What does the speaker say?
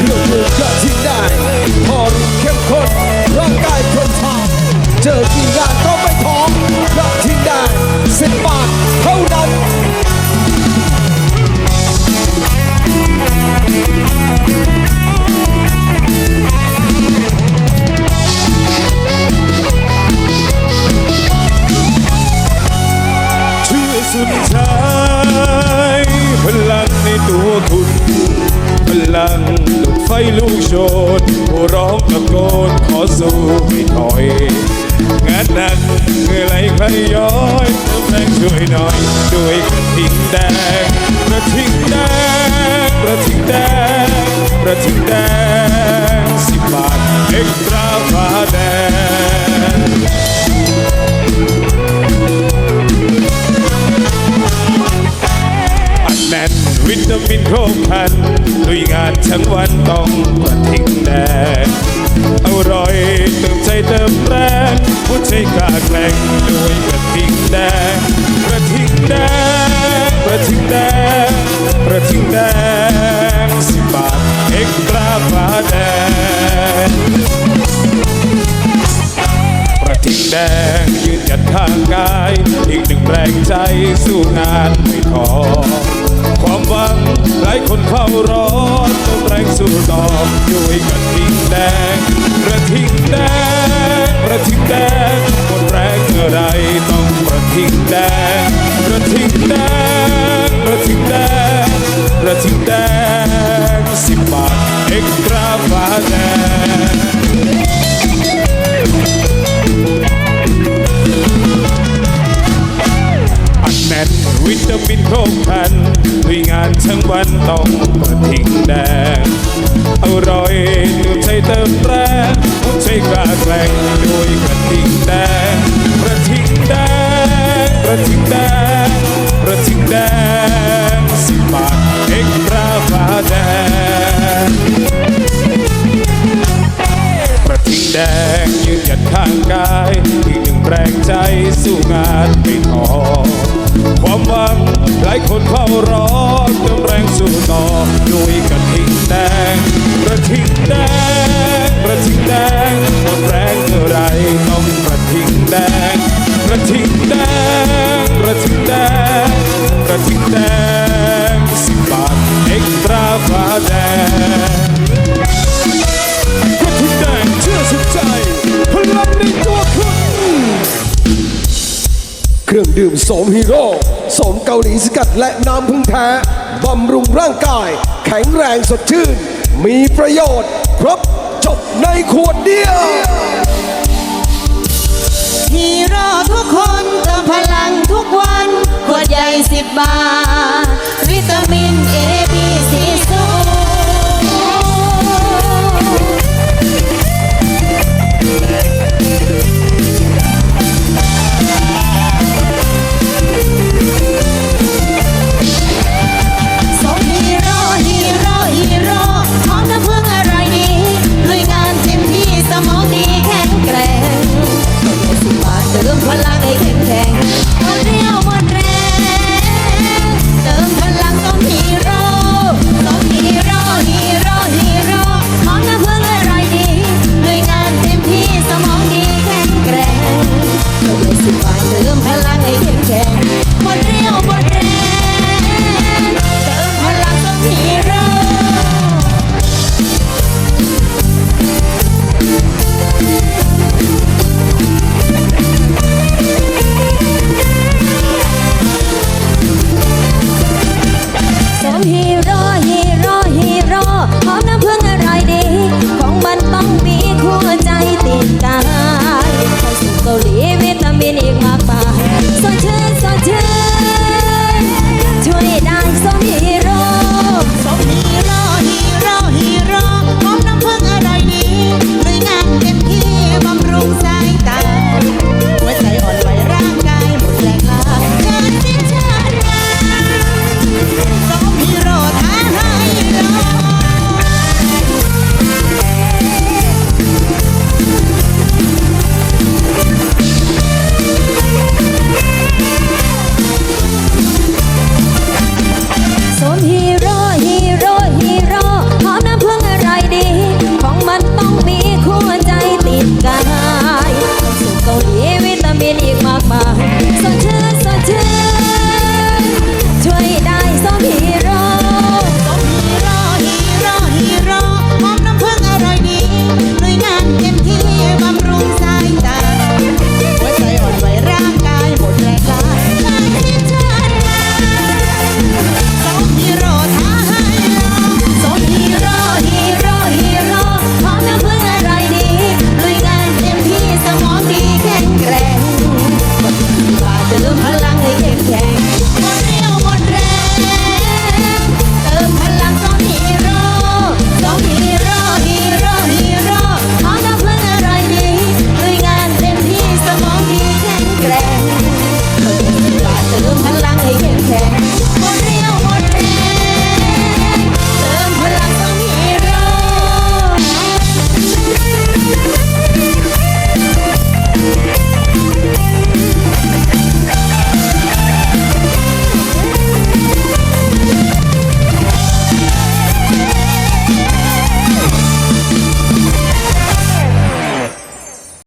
เครื่องดื่มยอดที่ได้พอรินเข้มข้นร่างกายทนทานเจอกี่งานก็ไม่ท้อยอดที่ได้สิบบาทเท่านั้นชื่อสุดท้ายพลังในตัวคุณ พลังลูกไฟลูกโชนผู้ร้องตะโกนขอสู้ไม่ถอย งานหนักเมื่อไหรใครย้อยเติมแรงช่วยหน่อย ด้วยกระทิงแดงกระทิงแดงกระทิงแดงกระทิงแดง ทั้งวันต้องกระทิงแดงอร่อยเติมใจเติมแรงหัวใจกล้าแกล้งด้วยกระทิงแดงกระทิงแดงกระทิงแดงกระทิงแดงสิบบาทเอ็กตราฟ้าแดงประทิงแดงยืนหยัดข้างกาย อีกหนึ่งแรงใจสู้งานไม่ท้อ งหลายคนเฝ้ารอต้องแรงสู้ดอกด้วยกระทิงแดงกระทิงแดง กระทิงแดงอร่อยดูใจเติมแรงหัวใจกล้าแกล้งด้วยกระทิงแดงกระทิงแดงกระทิงแดงกระทิงแดงสิบบาทเอกตราฟ้าแดงกระทิงแดงยืนหยัดข้างกายอีกหนึ่งแรงใจสู้งานไม่ท้อ ความหวังหลายคนเฝ้ารอจนแรงสู้ต่อด้วยกระทิงแดงกระทิงแดงกระทิงแดงหมดแรง ดื่มโสมฮีโร่โสมเกาหลีสกัดและน้ำพึ่งแท้บำรุงร่างกาย แข็งแรงสดชื่น มีประโยชน์ ครบจบในขวดเดียวฮีโร่ทุกคนเติมพลังทุกวัน ขวดใหญ่สิบบาทวิตา